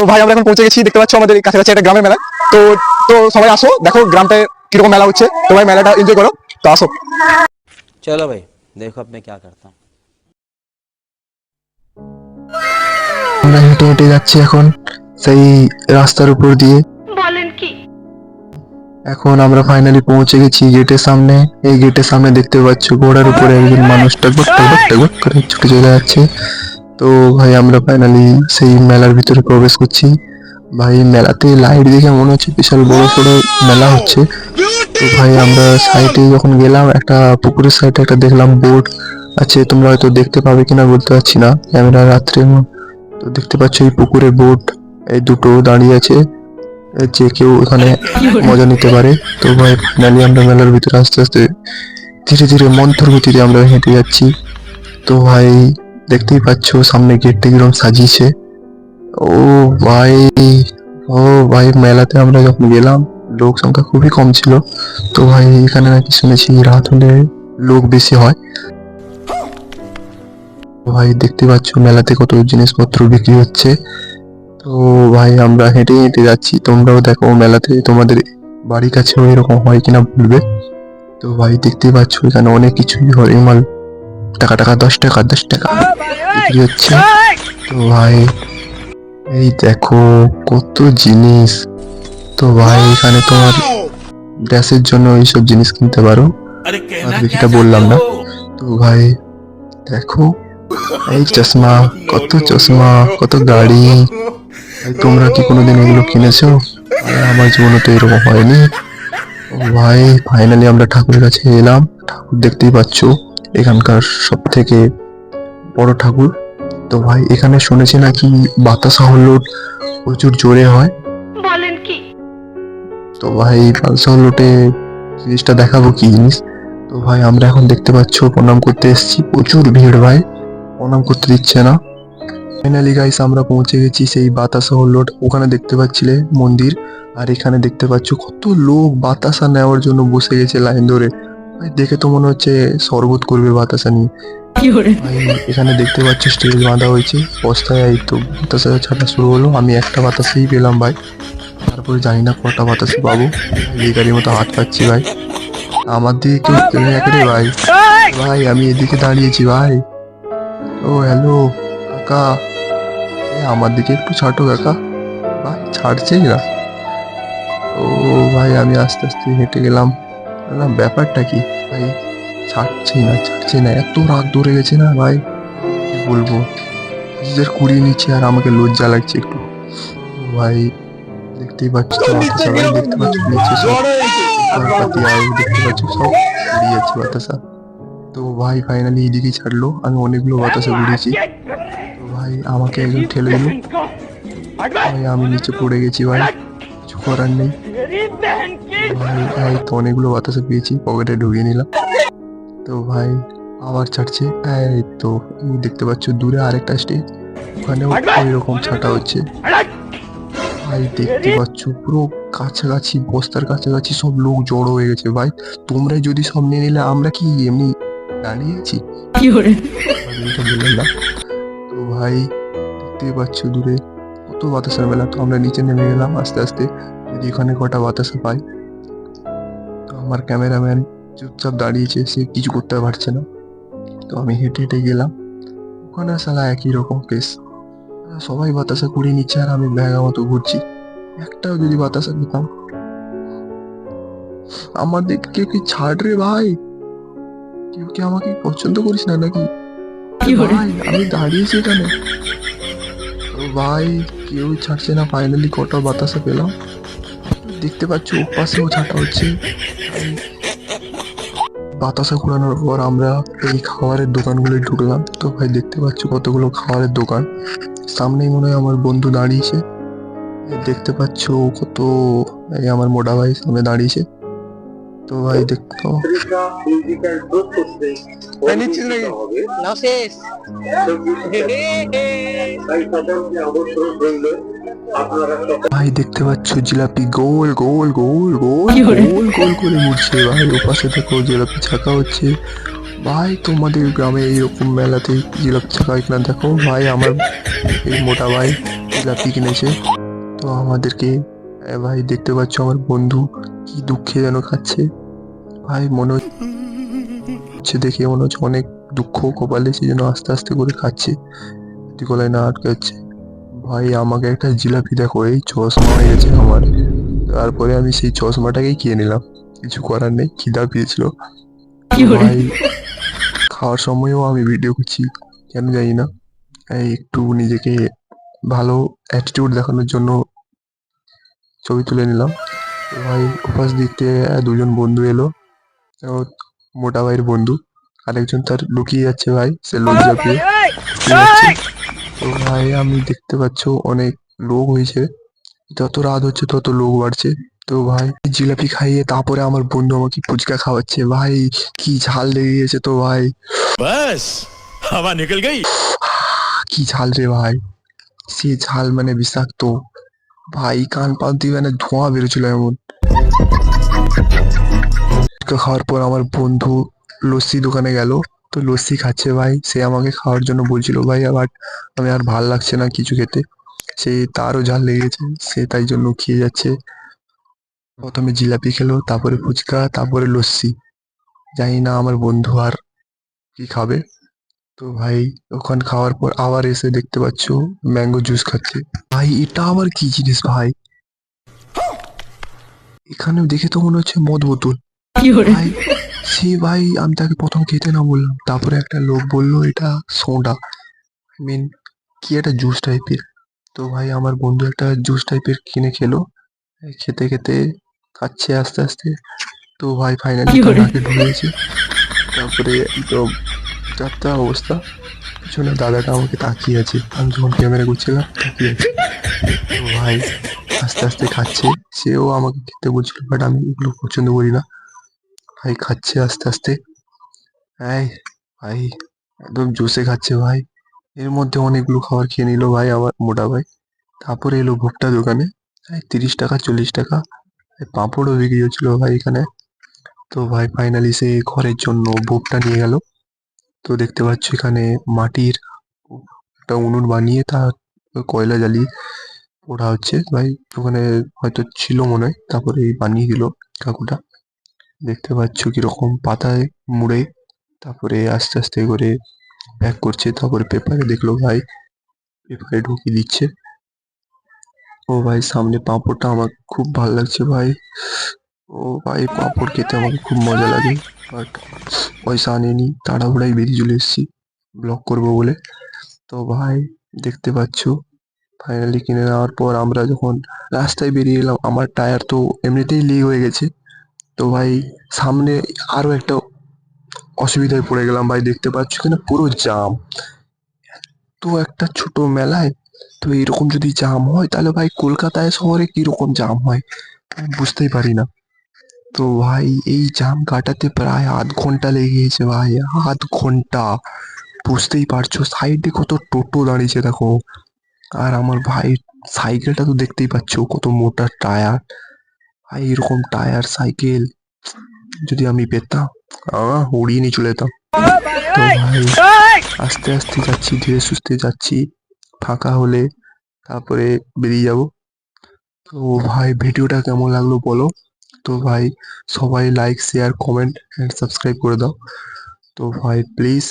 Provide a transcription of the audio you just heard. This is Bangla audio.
তো ভাই আমরা এখন পৌঁছে গেছি দেখতে পাচ্ছ আমাদের কাছাকাছি একটা গ্রামের মেলা। তো তো সবাই আসো দেখো গ্রামটা কীরকম মেলা হচ্ছে। তো ভাই মেলাটা এনজয় করো তো আসো। চলো ভাই দেখো আপনি ক্যা করতাম। আমরা হেঁটে হেঁটে যাচ্ছি এখন সেই রাস্তার উপর দিয়ে। এখন আমরা ফাইনালি পৌঁছে গেছি গেটের সামনে। এই গেটের সামনে দেখতে পাচ্ছ ঘোড়ার উপরে একজন মানুষ টাকবক টাকবক টাকবক করে ছুটে চলে যাচ্ছে। তো ভাই, আমরা ফাইনালি সেই মেলার ভিতরে প্রবেশ করছি। ভাই, মেলাতে লাইট দেখে মনে হচ্ছে বিশাল বড় সড়ো মেলা হচ্ছে। তো ভাই, আমরা সাইডে যখন গেলাম, একটা পুকুরের সাইডে একটা দেখলাম বোর্ড আছে। তোমরা হয়তো দেখতে পাবে কিনা, বলতে পারছি না। ক্যামেরা রাত্রে তো দেখতে পাচ্ছ এই পুকুরে বোট এই দুটো দাঁড়িয়ে আছে। যে কেউ এখানে মজা নিতে পারে। তো ভাই ফাইনালি আমরা মেলার ভিতরে আস্তে আস্তে ধীরে ধীরে, মন্থর গতিতে আমরা হেঁটে যাচ্ছি। তো ভাই দেখতেই পাচ্ছ, সামনে গেটটা কিরম সাজিয়েছে। ও ভাই ও ভাই, মেলাতে আমরা যখন গেলাম, লোক সংখ্যা খুবই কম ছিল। তো ভাই, এখানে নাকি শুনেছি রাত হলে লোক বেশি হয়। ভাই, দেখতে পাচ্ছ, মেলাতে কত জিনিসপত্র বিক্রি হচ্ছে। তো ভাই, আমরা হেঁটে হেঁটে যাচ্ছি। তোমরাও দেখো, মেলাতে তোমাদের বাড়ির কাছেও এরকম হয় কিনা বলবে। তো ভাই দেখতেই পাচ্ছ, এখানে অনেক কিছুই হয়। মাল টাকা টাকা দশ টাকা দশ টাকা। বিক্রি হচ্ছে। তো ভাই এই দেখো কত জিনিস। তো ভাই এখানে তোমার গ্যাসের জন্য এইসব জিনিস কিনতে পারো। আর বললাম না। তো ভাই দেখো। এই চশমা কত চশমা কত গাড়ি। তোমরা কি কোনোদিন এগুলো কিনেছো? আমার জীবনে তো এরকম হয়নি। ভাই ফাইনালি আমরা ঠাকুরের কাছে এলাম। ঠাকুর দেখতেই পাচ্ছ। এখানকার সব থেকে বড় ঠাকুর? তো ভাই এখানে শুনেছি নাকি বাতাসা হল্লোট প্রচুর জোরে হয়? বলেন কি? তো ভাই বাতাসা হল্লোটে জিনিসটা দেখাবো কি জিনিস? তো ভাই আমরা এখন দেখতে পাচ্ছ প্রণাম করতে এসেছি। প্রচুর ভিড় ভাই প্রণাম করতে দিচ্ছে না। ফাইনালি গাইস আমরা পৌঁছে গেছি সেই বাতাসা হল্লোট ওখানে দেখতে পাচ্ছিলে মন্দির আর এখানে দেখতে পাচ্ছ কত লোক বাতাসা নেওয়ার জন্য বসে গেছে লাইন ধরে। দেখে তো মনে হচ্ছে শরবত করবে বাতাসা নিয়ে। এখানে দেখতে পাচ্ছি স্টেজ বাঁধা হয়েছে বস্তায় এই তো বাতাসা ছাড়া শুরু হলো। আমি একটা বাতাসেই পেলাম ভাই। তারপরে জানি না কটা বাতাসে পাবো। এই গাড়ির মতো হাত পাচ্ছি ভাই। আমার দিকে কেউ ফেলে রাখে রে ভাই। ভাই আমি এদিকে দাঁড়িয়েছি ভাই। ও হ্যালো কাকা। আমার দিকে একটু ছাটো কাকা। ভাই ছাড়ছেই না। ও ভাই আমি আস্তে আস্তে হেঁটে গেলাম। বললাম ব্যাপারটা কি? ভাই ছাড়ছেই না ছাড়ছেই না। এত রাগ ধরে গেছে না ভাই? কি বলব? নিজের কুড়িয়ে নিচ্ছে আর আমাকে লজ্জা লাগছে একটু। ভাই দেখতেই পাচ্ছ তো দেখতে পাচ্ছ নিচে সব পাতি আয় দেখতে পাচ্ছ সব উড়িয়ে যাচ্ছে বাতাসা। তো ভাই ফাইনালি এদিকে ছাড়লো আমি অনেকগুলো বাতাসা উড়িয়েছি তো ভাই আমাকে একজন ঠেলে দিল। ভাই আমি নিচে পড়ে গেছি ভাই। কিছু করার নেই। ভাই তো অনেকগুলো বাতাসা পেয়েছি পকেটে ঢুকিয়ে নিলাম। তো ভাই আবার ছাড়ছে। এই তো দেখতে পাচ্ছ দূরে আরেকটা স্টেজ ওখানেও ওই রকম ছাটা হচ্ছে। ভাই দেখতে পাচ্ছ পুরো কাছাকাছি বস্তার কাছাকাছি সব লোক জড়ো হয়ে গেছে। ভাই তোমরা যদি সব নিয়ে নিলে আমরা কি এমনি দাঁড়িয়ে আছি? তো ভাই দেখতেই পাচ্ছ দূরে কত বাতাসের মেলা তো আমরা নিচে নেমে গেলাম আস্তে আস্তে। যদি এখানে কটা বাতাসা পাই তো আমার ক্যামেরাম্যান চুপচাপ দাঁড়িয়েছে সে কিছু করতে পারছে না। তো আমি হেঁটে হেঁটে গেলাম। ওখানে সালা একই রকম কেস সবাই বাতাসা কুড়িয়ে নিচ্ছে আর আমি ব্যাগা মতো ঘুরছি। একটাও যদি বাতাসা পেতাম আমাদের কেউ কি ছাড় রে ভাই? কেউ কি আমাকে পছন্দ করিস না নাকি? আমি দাঁড়িয়েছি এখানে। ভাই কেউ ছাড়ছে না ফাইনালি কটা বাতাসা পেলাম। দেখতে পাচ্ছ ওপাশেও ছাটা হচ্ছে। বাতাসা ঘোরানোর পর আমরা এই খাবারের দোকানগুলো ঢুকলাম। তো ভাই দেখতে পাচ্ছ কতগুলো খাবারের দোকান। সামনেই মনে হয় আমার বন্ধু দাঁড়িয়েছে। দেখতে পাচ্ছ কত এই আমার মোটা ভাই সামনে দাঁড়িয়েছে। তো ভাই দেখতো ভাই নিচ্ছিস নাকি? ভাই দেখতে পাচ্ছ জিলাপি গোল গোল গোল গোল গোল গোল করে উঠছে ভাই ওপাশে দেখো জিলাপি ছাকা হচ্ছে। ভাই তোমাদের গ্রামে এইরকম মেলাতে জিলাপি ছাকা হয় কিনা দেখো। ভাই আমার এই মোটা ভাই জিলাপি কিনেছে। তো আমাদেরকে ভাই দেখতে পাচ্ছ আমার বন্ধু কি দুঃখে যেন খাচ্ছে। ভাই মনে হচ্ছে দেখে মনে হচ্ছে অনেক দুঃখ কপালে সে যেন আস্তে আস্তে করে খাচ্ছে। গলায় না আটকে ভাই আমাকে একটা জিলাপি দেখো এই চশমা হয়ে গেছে আমার। তারপরে আমি সেই চশমাটাকেই কিনে নিলাম। কিছু করার নেই খিদা পেয়েছিল। ভাই খাওয়ার সময়ও আমি ভিডিও করছি কেন জানি না। এই একটু নিজেকে ভালো অ্যাটিটিউড দেখানোর জন্য ছবি তুলে নিলাম। ভাই ওপাশ দিক থেকে দুজন বন্ধু এলো। মোটা ভাইয়ের বন্ধু। আরেকজন তার লুকিয়ে যাচ্ছে ভাই সে লজ্জা পেয়ে ভাই আমি দেখতে পাচ্ছ অনেক লোক হয়েছে। যত রাত হচ্ছে তত লোক বাড়ছে। তো ভাই জিলাপি খাইয়ে তারপরে আমার বন্ধু আমাকে ফুচকা খাওয়াচ্ছে। ভাই কি ঝাল লেগে গেছে তো ভাই। বাস হাওয়া নিকল গই। কি ঝাল রে ভাই। সে ঝাল মানে বিষাক্ত। ভাই কান পান দিয়ে মানে ধোঁয়া বেরোছিল এমন। খাওয়ার পর আমার বন্ধু লস্যি দোকানে গেল। তো লস্যি খাচ্ছে ভাই। সে আমাকে খাওয়ার জন্য বলছিল ভাই আবার আমি আর ভালো লাগছে না কিছু খেতে। সে তারও ঝাল লেগেছে সে তাই জন্য খেয়ে যাচ্ছে। প্রথমে জিলাপি খেলো তারপরে ফুচকা তারপরে লস্যি। জানি না আমার বন্ধু আর কি খাবে। তো ভাই ওখান খাওয়ার পর আবার এসে দেখতে পাচ্ছ ম্যাঙ্গো জুস খাচ্ছে। ভাই এটা আবার কি জিনিস ভাই? এখানে দেখে তো মনে হচ্ছে মদ বোতল। ভাই সে ভাই আমি তাকে প্রথম খেতে না বললাম। তারপরে একটা লোক বলল এটা সোডা। আই মিন কি একটা জুস টাইপের তো ভাই আমার বন্ধু একটা জুস টাইপের কিনে খেলো। খেতে খেতে খাচ্ছে আস্তে আস্তে। তো ভাই ফাইনালি নাকে ঢুকেছে তারপরে তো যাত্রা অবস্থা। পিছনে দাদাটা আমাকে তাকিয়ে আছে। আমি যখন ক্যামেরা করছিলাম তাকিয়ে আছে। তো ভাই আস্তে আস্তে খাচ্ছে। সেও আমাকে খেতে বলছিল বাট আমি এগুলো পছন্দ করি না। ভাই, খাচ্ছে আস্তে আস্তে। এই ভাই, একদম জুসে খাচ্ছে ভাই। এর মধ্যে অনেকগুলো খাবার খেয়ে নিল ভাই আবার মোটা ভাই। তারপরে এলো ভুট্টা দোকানে। তিরিশ টাকা, চল্লিশ টাকা। পাঁপড়ও বিক্রি হচ্ছিল ভাই এখানে। তো ভাই ফাইনালি সে ঘরের জন্য ভুট্টা নিয়ে গেল। তো দেখতে পাচ্ছ এখানে মাটির একটা উনুন বানিয়ে তার কয়লা জ্বালিয়ে পোড়া হচ্ছে। ভাই ওখানে হয়তো ছিল মনে হয় তারপরে বানিয়ে দিল কাকুটা। দেখতে পাচ্ছ কীরকম পাতায় মুড়ে, তারপরে আস্তে আস্তে করে প্যাক করছে, তারপরে পেপারে দেখল ভাই পেপারে ঢুকিয়ে দিচ্ছে। ও ভাই, সামনে পাঁপড়টা আমার খুব ভালো লাগছে ভাই। ও ভাই, পাঁপড় খেতে আমার খুব মজা লাগে বাট পয়সা আনেনি তাড়াহুড়াই বেরিয়ে চলে এসেছি ব্লগ করব বলে। তো ভাই, দেখতে পাচ্ছ ফাইনালি কিনে নেওয়ার পর আমরা যখন রাস্তায় বেরিয়ে এলাম, আমার টায়ার তো এমনিতেই লিক হয়ে গেছে। তো ভাই, সামনে আরও একটা অসুবিধায় পড়ে গেলাম ভাই, দেখতে পাচ্ছ কিনা পুরো জাম। তো একটা ছোট মেলায় তো এরকম যদি জাম হয়, তাহলে ভাই কলকাতায় শহরে কীরকম জাম হয়? বুঝতেই পারি না। তো ভাই, এই জাম কাটাতে প্রায় আধ ঘণ্টা লেগে গেছে ভাই, আধ ঘণ্টা। বুঝতেই পারছ, সাইডে কত টোটো দাঁড়িয়েছে দেখো। আর আমার ভাই সাইকেলটা তো দেখতেই পাচ্ছো, কত মোটা টায়ার। ভাই এরকম টায়ার সাইকেল যদি আমি পেতাম উড়িয়ে নিয়ে চলে যেতাম। তো ভাই, আস্তে আস্তে যাচ্ছি, ধীরে সুস্থে যাচ্ছি, ফাঁকা হলে তারপরে বেরিয়ে যাব। তো ভাই, ভিডিওটা কেমন লাগল বলো? তো ভাই, সবাই like share comment and subscribe করে দাও। তো ভাই প্লিজ